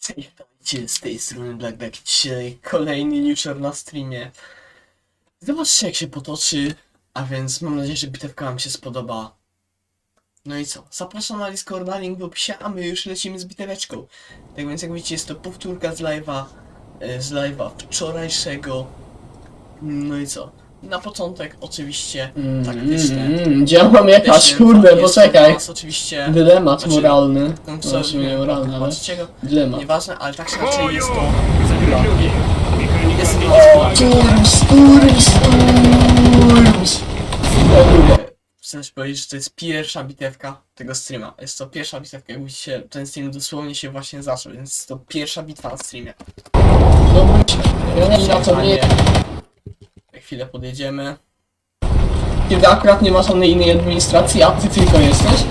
Cześć, witajcie z tej strony Black Black. Dzisiaj kolejny newsher na streamie. Zobaczcie jak się potoczy, a więc mam nadzieję, że bitewka wam się spodoba. No i co? Zapraszam na Discord, na link w opisie, a my już lecimy z biteweczką. Tak więc jak widzicie jest to powtórka z live'a, e, z live'a wczorajszego. No i co? Na początek oczywiście taktyczne. Mm, gdzie ja mam jechać? Kurde, jest to poczekaj. nas oczywiście... Dylemat Znaczy, moralny. No, Znaczy, nie moralny, ale zobaczycie go? dylemat. Nieważne, ale tak czy inaczej jest to zbióra. Jest to Turms, turms, turms. O kurde. Chcę powiedzieć, że to jest pierwsza bitewka tego streama. Jest to pierwsza bitewka, jak widzicie, ten stream dosłownie się właśnie zaczął, więc to pierwsza bitwa na streamie. Dobra, ja nie na co nie. Chwilę podjedziemy. Kiedy akurat nie ma żadnej innej administracji, a ty tylko jesteś.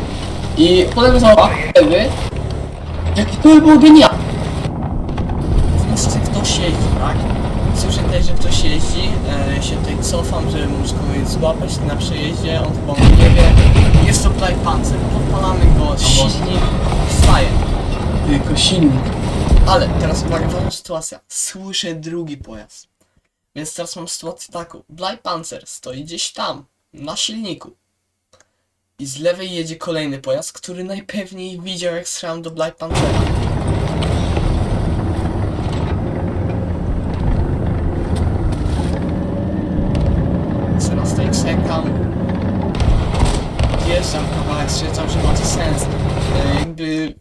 I potem wtedy, jakie to by było genialne. Zobaczcie, ktoś jeździ, tak? Słyszę też, że ktoś jeździ. E, się tutaj cofam, żeby móc kogoś złapać na przejeździe. On chyba mnie nie wie. Jest to Black Panzer. Podpalamy go, silnik, wstaje. Tylko silnik. Ale teraz uwaga, ważna sytuacja. Słyszę drugi pojazd. Więc teraz mam sytuację taką. Black Panzer stoi gdzieś tam, na silniku. I z lewej jedzie kolejny pojazd, który najpewniej widział jak strzelam do Black Panzera. Teraz tutaj czekam. Wjeżdżam kawałek, stwierdzam, że ma to sens. E, Jakby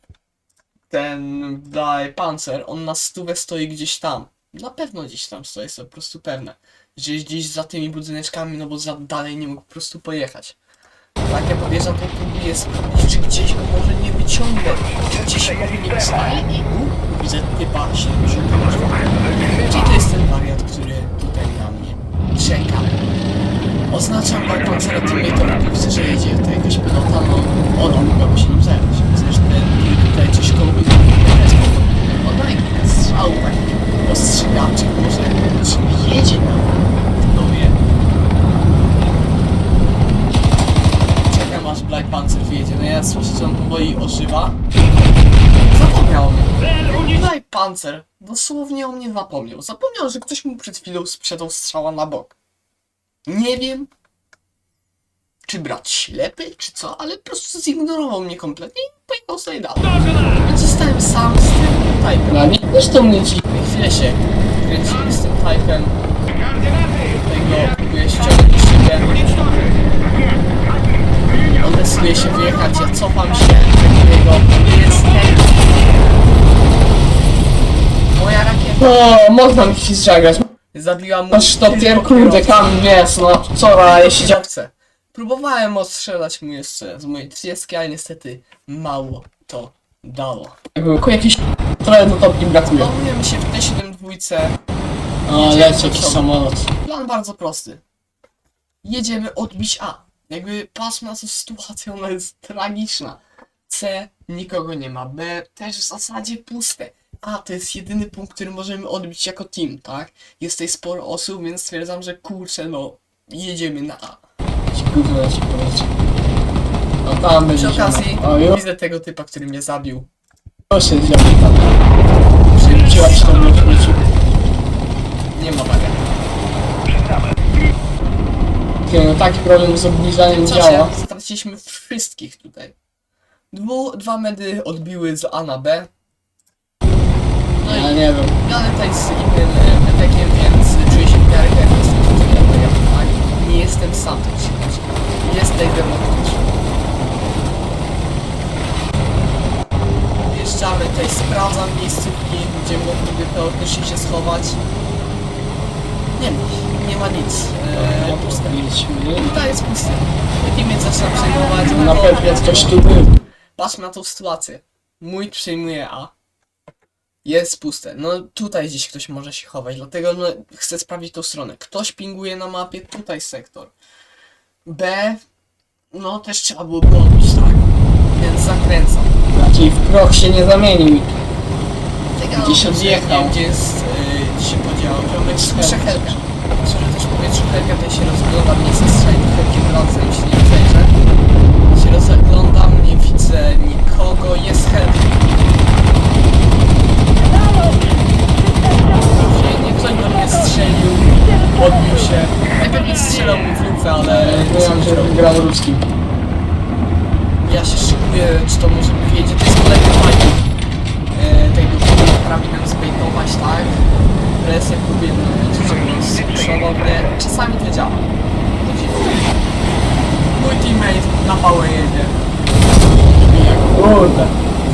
ten Black Panzer, on na stówę stoi gdzieś tam. Na pewno gdzieś tam stoi, jest to po prostu pewne. Jest gdzieś za tymi budyneczkami, no bo za dalej nie mógł po prostu pojechać. Tak, ja podjeżdżam, to próbuję czy gdzieś go może nie wyciągnę. Czy gdzieś może nie u, widzę typa 70 Czyli to jest ten wariat, który tutaj na mnie czeka. Oznaczam Black Panzera teammate'owi, widzę, że jedzie to jakaś pilota, no ona mogłaby się nim zająć. Zresztą ten tutaj coś koło mnie Ona jak strzał tak ostrzegawczych może czy jedzie na panowie. Czekam aż Black Panther wyjedzie, no ja słyszę, że on powoli ożywa. Zapomniał o mnie. Panther dosłownie o mnie zapomniał. Zapomniał, że ktoś mu przed chwilą sprzedał strzała na bok. Nie wiem, czy brat ślepy, czy co, ale po prostu zignorował mnie kompletnie i pojechał sobie dalej. Więc zostałem sam z tym typem. Dla mnie też mnie ci. Chwilę się kręcimy z tym typem. Tutaj go próbuję ściągnąć siebie. On decyduje się wyjechać, ja cofam się do niego. Jest ten. Moja rakieta O, można mi się zagrać. zabiła mu Masz to pier, kurde, kam, wiesz, no, wczoraj jeśli dział... Kierowcę. Próbowałem odstrzelać mu jeszcze z mojej 30, ale niestety mało to dało. Jakby jakiś trochę do topki brakuje. Lądujemy się w T7 dwójce. O, leci jakiś samolot. Plan bardzo prosty. Jedziemy odbić A. Jakby patrzmy na tą sytuację, ona jest tragiczna. C, nikogo nie ma. B, też w zasadzie puste. A, to jest jedyny punkt, który możemy odbić jako team, tak? Jest tutaj sporo osób, więc stwierdzam, że kurczę, no, jedziemy na A. Ci kurde leci poleci. No tam będzie Przy okazji, widzę tego typa, który mnie zabił. się działo tam. Przywróciła się tam na śmieci. Nie ma wagi. No taki problem z obniżaniem Co działa. się? Straciliśmy wszystkich tutaj. Dwu, dwa medy odbiły z A na B. No Ja i nie wiem. jadę tutaj z innym e, medekiem, więc czuję się w miarę tym, co tutaj odpowiadam, tak? Nie jestem sam, tak się chodzi. Jest tutaj demokratyczny. Wjeżdżamy tutaj, sprawdzam miejscówki, gdzie mogliby teoretycznie się schować. Nie ma, nie ma nic. Eee, puste. Tutaj jest pusty. Teammate zaczyna przejmować. Na no pewno ktoś tu był. Patrzmy na tą sytuację. Mój przejmuje A. Jest puste. No tutaj gdzieś ktoś może się chować, dlatego no, chcę sprawdzić tą stronę. Ktoś pinguje na mapie tutaj sektor. B. No też trzeba było odbić, tak? Więc zakręcam. Raczej w proch się nie zamienił. Czekam, Gdzieś że odjechał. Nie gdzie jest, yy, gdzie się podział. Ziomek słyszę helkę. Szczerze też powiem, że helka tutaj się rozgląda, nie chcę strzelić do helki wracam, jeśli nie przejrzę. Się rozglądam, nie widzę nikogo, jest helka. Nie ktoś do mnie strzelił, odbił się. Najpewniej strzelał w lufę, ale... Byłem, ludzki. Ja się szykuję, czy to może wyjedzie. To jest kolejny fajny. E, tego, który potrafi nam zbejtować, tak? Presję próbuje mówić, żeby strzelał mnie. Czasami to działa. To. Mój teammate na małe jedzie. Kurde.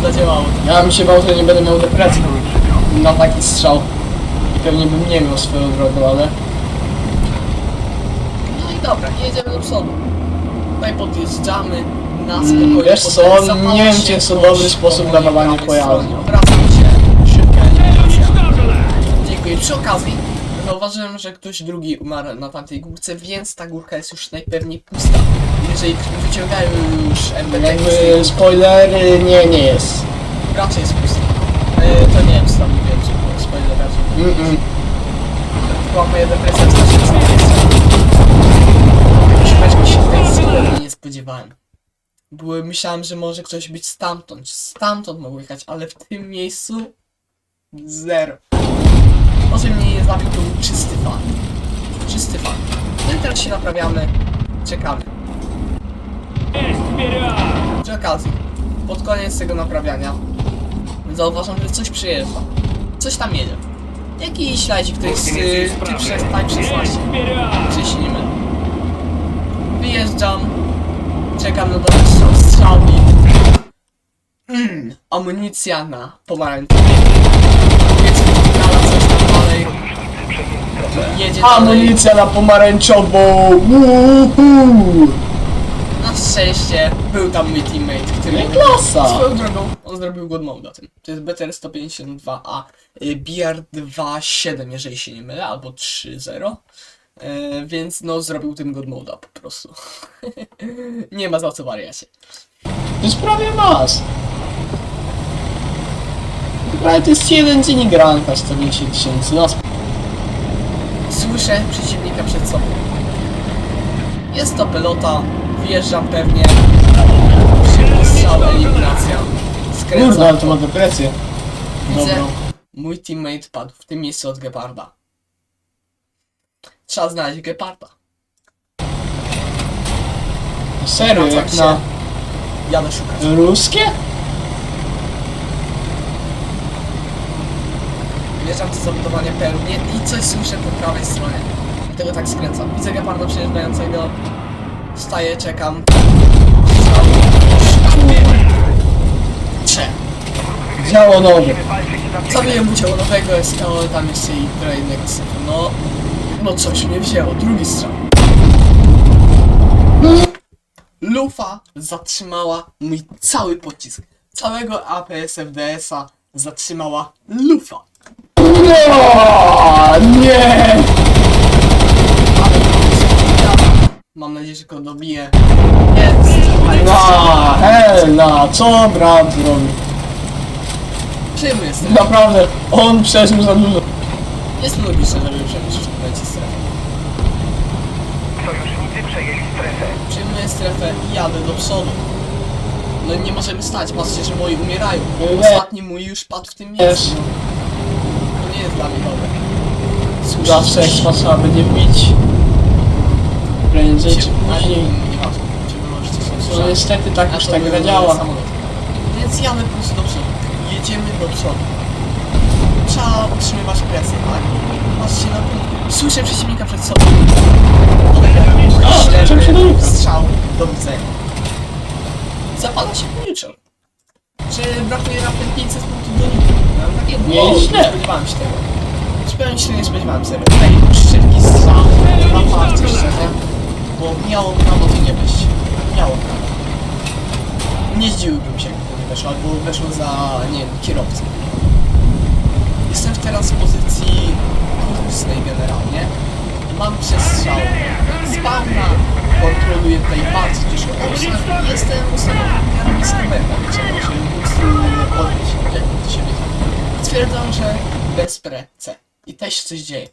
Zadziałało to. Ja bym się bał, że nie będę miał depresji na taki strzał. I pewnie bym nie miał swoją drogą, ale... No i dobra, jedziemy do przodu. Tutaj podjeżdżamy na spokojnie. Mm, wiesz co, zapala nie wiem, czy jest to dobry sposób na dawanie prawej pojazdu. Obracam się, szybka. Dziękuję. Przy okazji zauważyłem, że ktoś drugi umarł na tamtej górce, więc ta górka jest już najpewniej pusta. Jeżeli wyciągają już MBT, Jakby spoilery, nie, nie jest. raczej jest pusta. To nie wiem, co tam mówiłem, czy było spoiler, czy Mm-mm. była moja depresja co jest. Szybeczki się tej zupełnie nie spodziewałem. Były, myślałem, że może ktoś być stamtąd, stamtąd mogło jechać, ale w tym miejscu zero. To, że mnie nie zabił, to był czysty fan. Czysty fan. No i teraz się naprawiamy, czekamy. Przy okazji, pod koniec tego naprawiania zauważam, że coś przyjeżdża. Coś tam jedzie. Jakiś śledzik, to jest y, typ 6, Type 16. Czy się nie mylę. Wyjeżdżam, czekam na dobry strzał, strzał i... Mm, amunicja na pomarańczowy. Wiecie, gala coś tam dalej. Jedzie dalej. Amunicja na pomarańczową! Woohoo! Na szczęście był tam mój teammate, który... No klasa! Swoją drogą, on zrobił God Mode tym. To jest BTR 152A, y, BR 2.7, jeżeli się nie mylę, albo 3.0. Y, Więc no, zrobił tym God Mode'a po prostu. nie ma za co wariacie. To jest prawie mas. Prawie to jest jeden dzień granka, 40 tysięcy. No, sp- Słyszę przeciwnika przed sobą. Jest to pelota, wjeżdżam pewnie. Strzał, eliminacja. kurde, Skręcam. ale to ma depresję. Widzę, Dobra. mój teammate padł w tym miejscu od Geparda. Trzeba znaleźć Geparda. Serio, Wracam jak się. na Jadę szukać. ruskie? Wjeżdżam do zabudowania pełnie i coś słyszę po prawej stronie. Dlatego tak skręcam. Widzę Geparda przejeżdżającego. Staję, czekam. Cze. Działo nowe. Zabiję mu ciało nowego SKO, tam jeszcze i trochę innego syfu. No, no coś mnie wzięło. Drugi strzał. Lufa zatrzymała mój cały pocisk. Całego APS FDS-a zatrzymała lufa. No, nie! Mam nadzieję, że go dobiję. Jest! Na, Helna, co brat zrobił? Przyjemny jestem. Naprawdę, on przeżył za dużo. Jest logiczne, żeby przemyśleć w momencie strefę. Sojusznicy przejęli strefę. Przyjmuję strefę i jadę do przodu. No nie możemy stać, patrzcie, że moi umierają. Nie. Ostatni mój już padł w tym Wiesz, miejscu. To nie jest dla mnie dobre. Zawsze jak że- trzeba będzie bić. Prędzej czy później. No niestety tak już tak był gra działa. Więc jadę po prostu do przodu. Jedziemy do przodu. Trzeba utrzymywać presję, tak? Patrzcie na to. Słyszę przeciwnika przed sobą. Ślepy strzał do widzenia. Zapada się neutral. Czy brakuje raptem 500 punktów do nich? Takie Nie, spodziewałem się tego. Zupełnie się nie spodziewałem sobie. Tutaj szybki strzał na parcie szczerze. Bo miało prawo to nie być. Miało. Nie zdziwiłbym się, gdyby nie weszło, albo weszło za, nie wiem, kierowcę. Jestem teraz w pozycji korzystnej generalnie. Mam przestrzał spawna, kontroluję tutaj bardzo dużo osób jestem ustawiony w miarę blisko meta, żeby móc y, odbić, jak to się wiedzie. Stwierdzam, że bez pre C. I też się coś dzieje.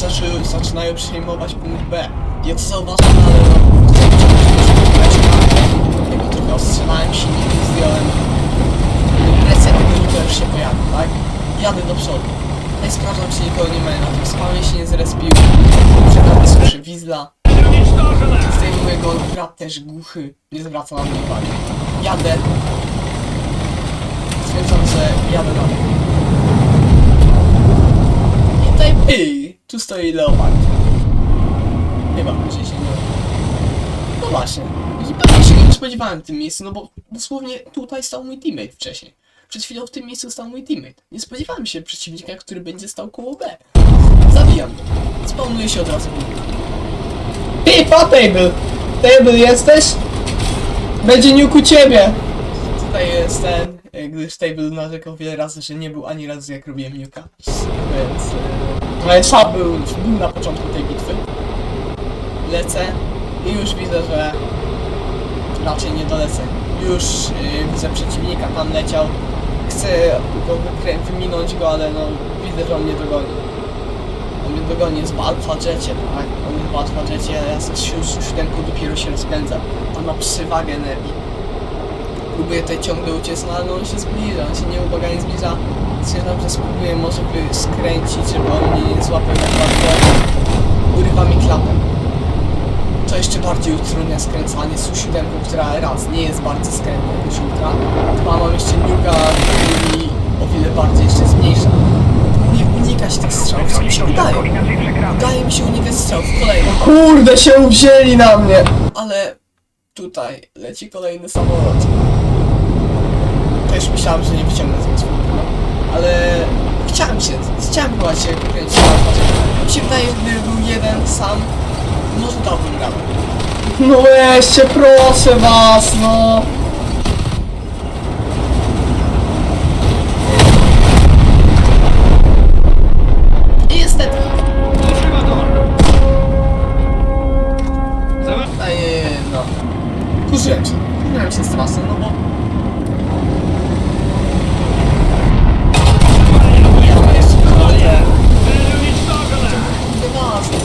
Zaczy, zaczynają przejmować punkt B. Ja to zauważam, ale no, Dlatego trochę ostrzelałem silnik, zdjąłem presję tego nikogo już się pojawił, tak? Jadę do przodu. No sprawdzam, czy nikogo nie ma na tym spawnie się nie zrespił. Przekazem słyszę Wizla. Zdejmuję go, brat też głuchy, nie zwraca na mnie uwagi. Jadę. Stwierdzam, że jadę dalej. Tu stoi Leopard. Chyba że się nie No właśnie. Zupełnie się nie spodziewałem w tym miejscu, no bo dosłownie tutaj stał mój teammate wcześniej. Przed chwilą w tym miejscu stał mój teammate. Nie spodziewałem się przeciwnika, który będzie stał koło B. Zabijam go. Się od razu. Po table! Table jesteś? Będzie niuk u ciebie! Tutaj jest ten, e, gdyż Table narzekał wiele razy, że nie był ani razu jak robiłem Nuka. Więc Ale co? był, na początku tej bitwy. Lecę i już widzę, że raczej nie dolecę. Już e, widzę przeciwnika, tam leciał. Chcę go wyminąć go, ale no widzę, że on mnie dogoni. On mnie dogoni, jest w Alpha Jecie, tak? On jest w Alpha Jecie, ja si- siódemką dopiero się rozpędzam. On ma przewagę energii próbuję tutaj ciągle uciec, no ale no on się zbliża, on się nieubłaganie zbliża. Stwierdzam, że spróbuję może by skręcić, żeby on mnie nie złapał jak łatwo. Urywa mi klapę. To jeszcze bardziej utrudnia skręcanie z U7, która raz nie jest bardzo skrętna jak ultra. Dwa mam jeszcze niuga, który mi o wiele bardziej jeszcze zmniejsza. Próbuję unikać tych strzałów, co mi się udaje. Udaje mi się unikać strzałów kolejnych Kurde, się uwzięli na mnie! ale tutaj leci kolejny samolot. Też myślałem, że nie wyciągnę tego swojego, ale chciałem się, chciałem chyba się kręcić na twarzy. Mi się wydaje, gdyby był jeden sam, może dałbym radę. No weźcie, proszę was, no! I niestety. Ej, no. Kurzyłem się, kurzyłem się z trasy, no bo... Ja mam jeszcze kolejne... Nieważne.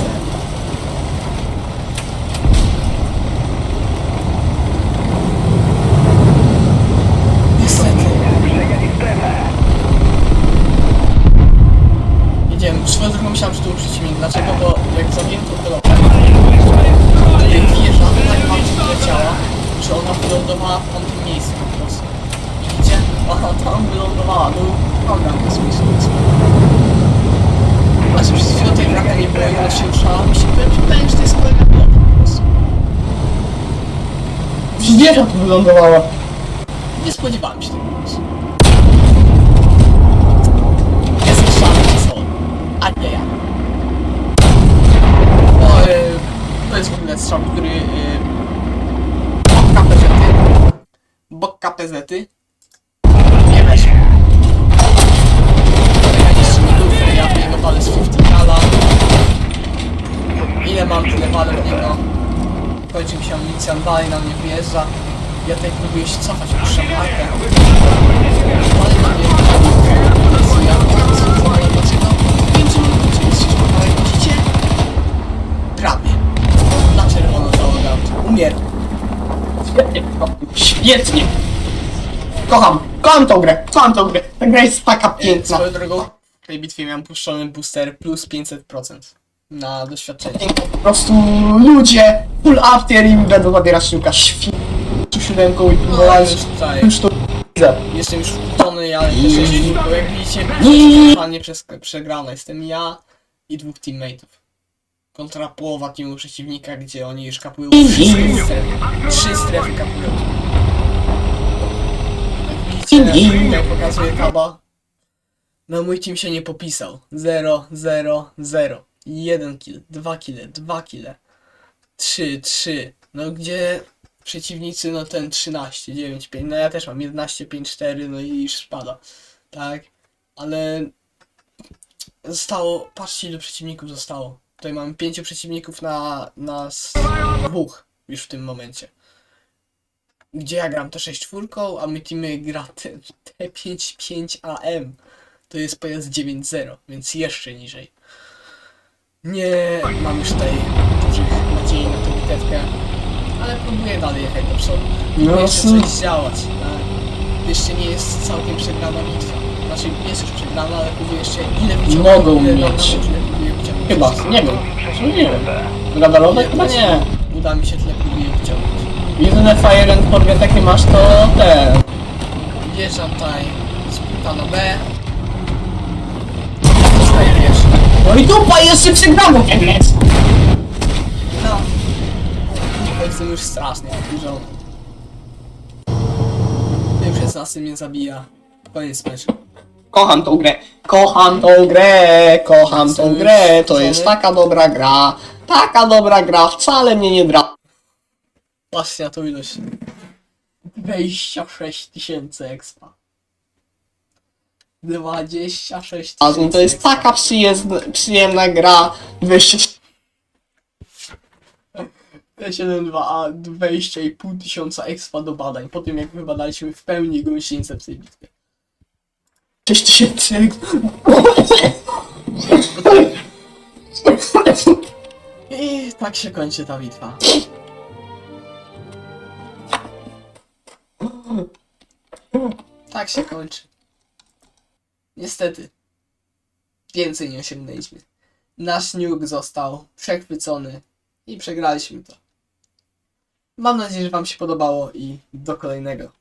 Niestety. Jedziemy. Swoją drogą myślałem, że to był przeciwnik. Dlaczego? Bo jak zabiłem tą pelotę, jak wjeżdża, tak bardzo leciała, że ona wylądowała w tamtym miejscu po prostu. Widzicie? Ona tam wylądowała. No, program kosmiczny. Znaczy przez chwilę tej wraka nie było i ona się ruszała. Mi się powiem, wydaje, że to jest kolejna pelota po prostu. Zwierzę tu wylądowała. Nie spodziewałem się tego po prostu. Jest strzał na sol. A nie ja. No, y, to jest w ogóle strzał, który... Y, bok KPZ-y. Bok KPZ-y. Nie. Kolega niszczy mi lufę, ja w niego walę z 50 kala. Ile mam, tyle walę w niego. Kończy mi się amunicja, dalej na mnie wyjeżdża. Ja tutaj próbuję się cofać. Ale uciec, ale widzicie? Na czerwono załoga. Świetnie, świetnie! Kocham, kocham tą grę, kocham tą grę. Ta gra jest taka piękna. Swoją drogą, w tej bitwie miałem puszczony booster plus 500% na doświadczenie. Po prostu ludzie, full after i będą zabierać świetnie. Tu siódemką i No, próbowałem, już tutaj. już to widzę. Jestem już wkurzony, ale też jeszcze bo jak widzicie, Nie. totalnie przez, przegrana. Jestem ja i dwóch teammateów. Kontra połowa teamu przeciwnika, gdzie oni już kapują wszystkie strefy. Trzy strefy kapują. Jak widzicie, jak pokazuje taba, no mój team się nie popisał. 0, 0, 0. 1 kill, 2 kille, 2 kille. 3, 3. No gdzie przeciwnicy, no ten 13, 9, 5. No ja też mam 11, 5, 4, no i już spada. Tak? Ale zostało, patrzcie ile przeciwników zostało. Tutaj mamy pięciu przeciwników na nas dwóch już w tym momencie. Gdzie ja gram to 6 czwórką, a my teamy gra T- T55AM. To jest pojazd 9.0, więc jeszcze niżej. Nie mam już tutaj dużych nadziei na tę bitewkę, ale próbuję dalej jechać do przodu. No, No, jeszcze coś działać. Tak? Jeszcze nie jest całkiem przegrana bitwa. Znaczy jest już przegrana, ale próbuję jeszcze ile wyciągnąć. Mogą ile mieć. próbuję. Chyba, nie wiem. Co nie wiem. Radarowe? Chyba nie. Uda mi się tyle próbuję wyciągnąć. Jedyne Fire and Forget jakie masz to te. Wjeżdżam tutaj z na B. No i dupa, jeszcze przegramy ten mecz! No. Jestem już strasznie wkurzony. Wiem, że nas mnie zabija. Koniec meczu. Kocham tą grę. Kocham tą grę, kocham tą grę. To jest taka dobra gra. Taka dobra gra, wcale mnie nie dra. Patrzcie na tą ilość. 26 tysięcy expa. 26 A tysięcy to jest taka przyjemna, przyjemna gra. 200 T72, a 20,5 tysiąca expa do badań. Po tym jak wybadaliśmy w pełni gąsienicę w tej bitwie. 6000. I tak się kończy ta bitwa. Tak się kończy. Niestety. Więcej nie osiągnęliśmy. Nasz nuke został przechwycony i przegraliśmy to. Mam nadzieję, że Wam się podobało i do kolejnego.